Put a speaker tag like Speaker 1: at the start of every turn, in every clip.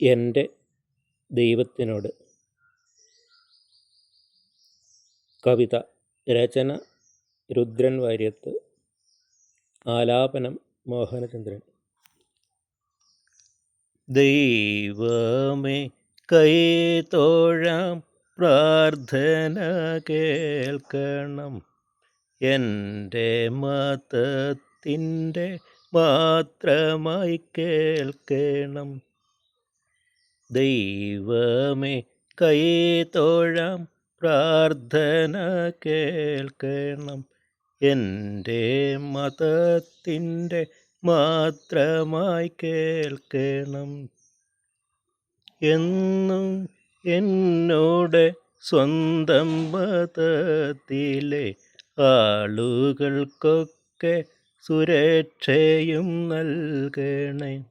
Speaker 1: എന്റെ ദൈവത്തിനോട് കവിത രചന രുദ്രൻ വാര്യത്ത് ആലാപനം മോഹനചന്ദ്രൻ. ദൈവമേ കൈ തോഴാം പ്രാർത്ഥന കേൾക്കണം. എന്റെ മതത്തിന്റെ മാത്രമായി കേൾക്കണം. ദൈവമേ കൈ തോഴാം പ്രാർത്ഥന കേൾക്കണം. എന്റെ മതത്തിന്റെ മാത്രമായി കേൾക്കണം. എന്നും എന്നോട് സ്വന്തം മതത്തിലെ ആളുകൾക്കൊക്കെ സുരക്ഷയും നൽകണേ.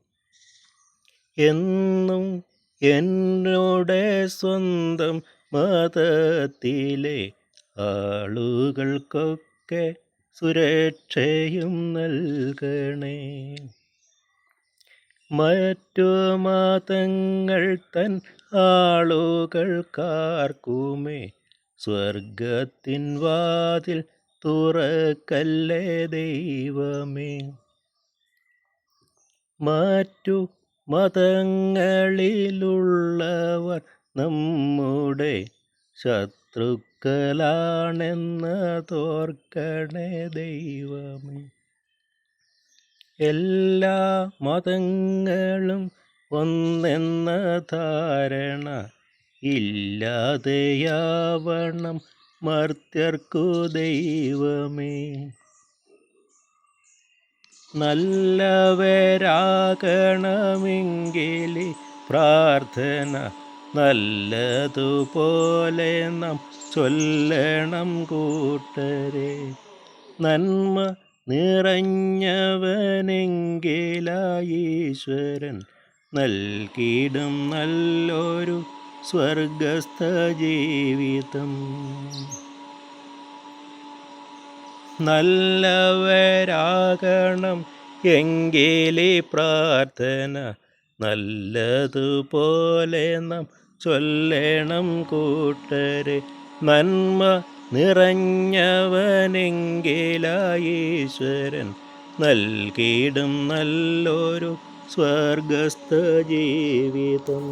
Speaker 1: എന്നും എന്നോട് സ്വന്തം മതത്തിലെ ആളുകൾക്കൊക്കെ സുരക്ഷയും നൽകണേ. മറ്റു മതങ്ങൾ തൻ ആളുകൾക്കാർക്കുമേ സ്വർഗത്തിൻ വാതിൽ തുറക്കല്ലേ ദൈവമേ. മറ്റു മതങ്ങളിലുള്ളവർ നമ്മുടെ ശത്രുക്കളാണെന്നതോർക്കണേ ദൈവമേ. എല്ലാ മതങ്ങളും ഒന്നെന്ന ധാരണ ഇല്ലാതെയാവണം മർത്യർക്കു ദൈവമേ. നല്ലവരാകണമെങ്കിൽ പ്രാർത്ഥന നല്ലതുപോലെ നാം ചൊല്ലണം കൂട്ടരെ. നന്മ നിറഞ്ഞവനെങ്കിലായീശ്വരൻ നൽകിയിടും നല്ലൊരു സ്വർഗസ്ഥ ജീവിതം. നല്ലവരാകണം എങ്കിലി പ്രാർത്ഥന നല്ലതുപോലെ നാം ചൊല്ലണം കൂട്ടരെ. നന്മ നിറഞ്ഞവനെങ്കിലായീശ്വരൻ നൽകിയിടും നല്ലൊരു സ്വർഗസ്ഥ ജീവിതം.